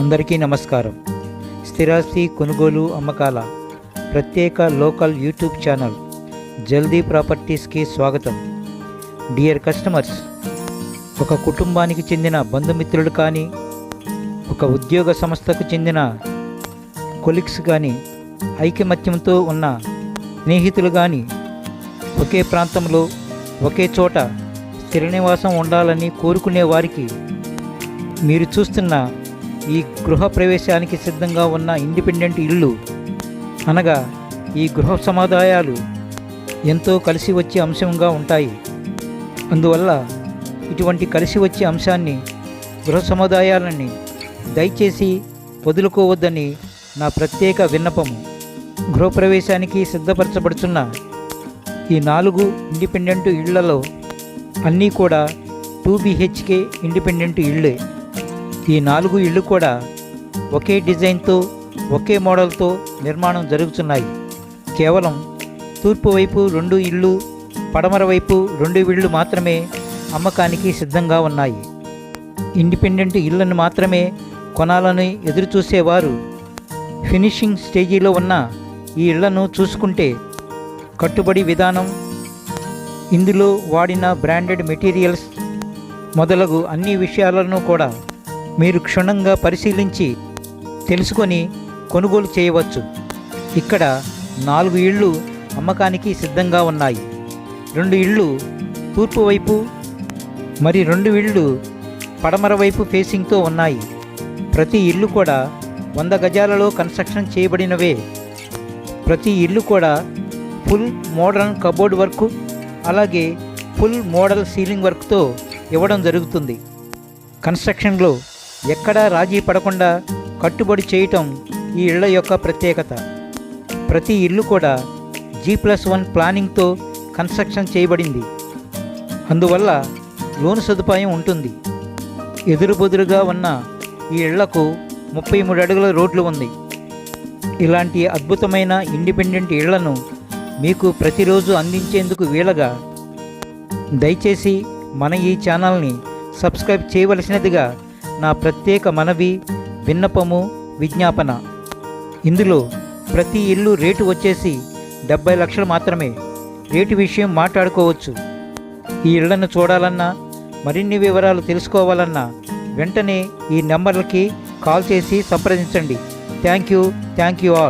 అందరికీ నమస్కారం. స్థిరాస్తి కొనుగోలు అమ్మకాల ప్రత్యేక లోకల్ యూట్యూబ్ ఛానల్ జల్దీ ప్రాపర్టీస్కి స్వాగతం. డియర్ కస్టమర్స్ ఒక కుటుంబానికి చెందిన బంధుమిత్రులు కానీ ఒక ఉద్యోగ సంస్థకు చెందిన కొలిక్స్ కానీ ఐకమత్యంతో ఉన్న స్నేహితులు కానీ ఒకే ప్రాంతంలో ఒకే చోట స్థిర నివాసం ఉండాలని కోరుకునే వారికి మీరు చూస్తున్న ఈ గృహ ప్రవేశానికి సిద్ధంగా ఉన్న ఇండిపెండెంట్ ఇల్లు. అనగా ఈ గృహ సముదాయాలు ఎంతో కలిసి వచ్చే అంశంగా ఉంటాయి. అందువల్ల ఇటువంటి కలిసి వచ్చే అంశాన్ని గృహ సముదాయాలని దయచేసి వదులుకోవద్దని నా ప్రత్యేక విన్నపము. గృహప్రవేశానికి సిద్ధపరచబడుతున్న ఈ నాలుగు ఇండిపెండెంట్ ఇళ్ళలో అన్నీ కూడా టూ బిహెచ్కే ఇండిపెండెంట్ ఇళ్ళే ఈ నాలుగు ఇళ్ళు కూడా ఒకే డిజైన్తో ఒకే మోడల్తో నిర్మాణం జరుగుతున్నాయి. కేవలం తూర్పు వైపు రెండు ఇళ్ళు పడమర వైపు రెండు ఇళ్ళు మాత్రమే అమ్మకానికి సిద్ధంగా ఉన్నాయి. ఇండిపెండెంట్ ఇళ్ళను మాత్రమే కొనాలని ఎదురుచూసేవారు ఫినిషింగ్ స్టేజీలో ఉన్న ఈ ఇళ్ళను చూసుకుంటే కట్టుబడి విధానం ఇందులో వాడిన బ్రాండెడ్ మెటీరియల్స్ మొదలగు అన్ని విషయాలను కూడా మీరు క్షుణ్ణంగా పరిశీలించి తెలుసుకొని కొనుగోలు చేయవచ్చు. ఇక్కడ నాలుగు ఇళ్ళు అమ్మకానికి సిద్ధంగా ఉన్నాయి. రెండు ఇళ్ళు తూర్పు వైపు మరి రెండు ఇళ్ళు పడమర వైపు ఫేసింగ్తో ఉన్నాయి. ప్రతి ఇల్లు కూడా వంద గజాలలో కన్స్ట్రక్షన్ చేయబడినవే. ప్రతి ఇల్లు కూడా ఫుల్ మోడర్న్ కబోర్డ్ వర్క్ అలాగే ఫుల్ మోడల్ సీలింగ్ వర్క్తో ఇవ్వడం జరుగుతుంది. కన్స్ట్రక్షన్లో ఎక్కడా రాజీ పడకుండా కట్టుబడి చేయటం ఈ ఇళ్ళ యొక్క ప్రత్యేకత. ప్రతి ఇల్లు కూడా జీ ప్లస్ వన్ ప్లానింగ్తో కన్స్ట్రక్షన్ చేయబడింది. అందువల్ల లోను సదుపాయం ఉంటుంది. ఎదురుబొదురుగా ఉన్న ఈ ఇళ్ళకు ముప్పై మూడు అడుగుల రోడ్లు ఉంది. ఇలాంటి అద్భుతమైన ఇండిపెండెంట్ ఇళ్ళను మీకు ప్రతిరోజు అందించేందుకు వీలగా దయచేసి మన ఈ ఛానల్ని సబ్స్క్రైబ్ చేయవలసినదిగా నా ప్రత్యేక మనవి విన్నపము విజ్ఞాపన. ఇందులో ప్రతి ఇల్లు రేటు వచ్చేసి డెబ్బై లక్షలు మాత్రమే. రేటు విషయం మాట్లాడుకోవచ్చు. ఈ ఇళ్ళను చూడాలన్నా మరిన్ని వివరాలు తెలుసుకోవాలన్నా వెంటనే ఈ నెంబర్లకి కాల్ చేసి సంప్రదించండి. Thank you thank you all.